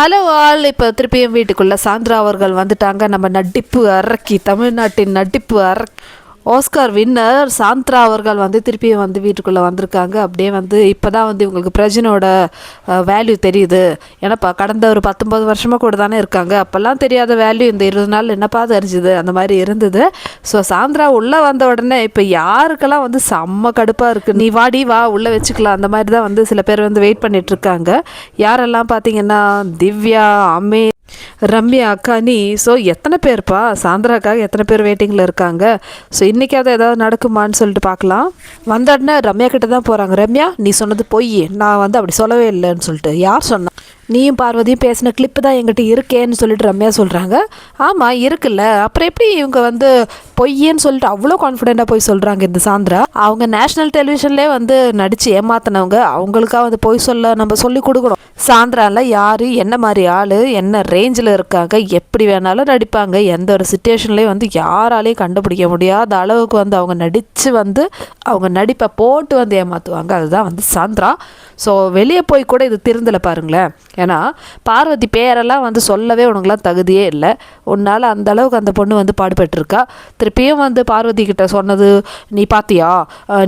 Hello all இப்போ திருப்பியும் வீட்டுக்குள்ளே சாந்திரா அவர்கள் வந்துட்டாங்க. நம்ம நடிப்பு அரக்கி தமிழ்நாட்டின் நடிப்பு அரக்கி ஆஸ்கார் வின்னர் சாந்த்ரா அவர்கள் வந்து திருப்பியும் வந்து வீட்டுக்குள்ளே வந்திருக்காங்க. அப்படியே வந்து இப்போ தான் வந்து இவங்களுக்கு பிரஜனோட வேல்யூ தெரியுது. ஏன்னாப்பா கடந்த ஒரு பத்தொம்பது வருஷமாக கூட தானே இருக்காங்க. அப்போல்லாம் தெரியாத வேல்யூ இந்த இருபது நாள் என்னப்பா தெரிஞ்சுது? அந்த மாதிரி இருந்தது. ஸோ சாந்த்ரா உள்ளே வந்த உடனே இப்போ யாருக்கெல்லாம் வந்து செம்ம கடுப்பாக இருக்குது நீ வாடி வா உள்ளே வச்சுக்கலாம். அந்த மாதிரி தான் வந்து சில பேர் வந்து வெயிட் பண்ணிகிட்ருக்காங்க யாரெல்லாம் பார்த்தீங்கன்னா திவ்யா அமே ரம்யா அக்கானி ஸோ எத்தனை பேர்ப்பா? சாந்திராக்காக எத்தனை பேர் வெயிட்டிங்கில் இருக்காங்க? ஸோ இன்றைக்காவது ஏதாவது நடக்குமான்னு சொல்லிட்டு பார்க்கலாம். வந்த உடனே ரம்யா கிட்ட தான் போகிறாங்க ரம்யா நீ சொன்னது பொய். நான் வந்து அப்படி சொல்லவே இல்லைன்னு சொல்லிட்டு. யார் சொன்னா? நீயும் பார்வதியும் பேசின கிளிப்பு தான் எங்கிட்ட இருக்கேன்னு சொல்லிட்டு ரம்யா சொல்கிறாங்க ஆமாம் இருக்குல்ல. அப்புறம் எப்படி இவங்க வந்து பொய்யன்னு சொல்லிட்டு அவ்வளோ கான்ஃபிடெண்ட்டாக போய் சொல்கிறாங்க இந்த சாந்திரா? அவங்க நேஷ்னல் டெலிவிஷன்லேயே வந்து நடித்து ஏமாத்தினவங்க அவங்களுக்காக வந்து பொய் சொல்ல நம்ம சொல்லி கொடுக்கணும். சாந்திராவில் யார் என்ன மாதிரி ஆள் என்ன ரேஞ்சில் இருக்காங்க எப்படி வேணாலும் நடிப்பாங்க எந்த ஒரு சுச்சுவேஷன்லேயும் வந்து யாராலையும் கண்டுபிடிக்க முடியாத அளவுக்கு வந்து அவங்க நடித்து வந்து அவங்க நடிப்பை போட்டு வந்து ஏமாற்றுவாங்க அதுதான் வந்து சாந்திரா. ஸோ வெளியே போய் கூட இது திருந்தலை பாருங்களேன். ஏன்னா பார்வதி பேரெல்லாம் வந்து சொல்லவே உனக்குலாம் தகுதியே இல்லை. உன்னால் அந்த அளவுக்கு அந்த பொண்ணு வந்து பாடுபட்டிருக்கா. திருப்பியும் வந்து பார்வதி கிட்ட சொன்னது நீ பார்த்தியா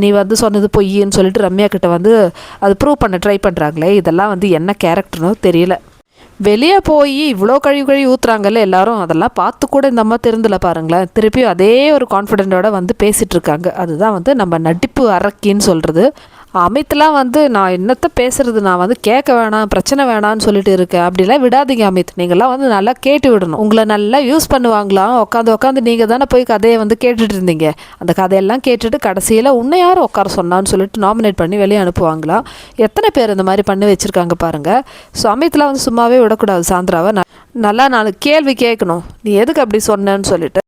நீ வந்து சொன்னது பொய்ன்னு சொல்லிட்டு ரம்யா கிட்ட வந்து அது ப்ரூவ் பண்ண ட்ரை பண்ணுறாங்களே இதெல்லாம் வந்து என்ன கேரக்டர்னோ தெரியல. வெளியே போய் இவ்வளோ கழிவு கழிவு ஊத்துறாங்கல்ல எல்லாரும் அதெல்லாம் பார்த்து கூட இந்த அம்மா திருந்தல பாருங்களேன். திருப்பியும் அதே ஒரு கான்ஃபிடென்ட்டோட வந்து பேசிகிட்டு இருக்காங்க. அதுதான் வந்து நம்ம நடிப்பு அரக்கின்னு சொல்கிறது அமித்லாம் வந்து நான் என்னத்த பேசுறது? நான் வந்து கேட்க வேணாம் பிரச்சனை வேணாம்னு சொல்லிட்டு இருக்கேன் அப்படிலாம் விடாதீங்க அமித். நீங்கள்லாம் வந்து நல்லா கேட்டு விடணும். உங்களை நல்லா யூஸ் பண்ணுவாங்களாம் உட்காந்து உட்காந்து நீங்கள் தானே போய் கதையை வந்து கேட்டுட்டு இருந்தீங்க. அந்த கதையெல்லாம் கேட்டுட்டு கடைசியில் உன்னை யார் உட்கார சொன்னான்னு சொல்லிட்டு நாமினேட் பண்ணி வெளியே அனுப்புவாங்களாம் எத்தனை பேர் இந்த மாதிரி பண்ணி வச்சுருக்காங்க பாருங்கள் ஸோ அமித்லாம் வந்து சும்மாவே விடக்கூடாது சாந்திராவை. நல்லா நாலு கேள்வி கேட்கணும். நீ எதுக்கு அப்படி சொன்னேன்னு சொல்லிட்டு.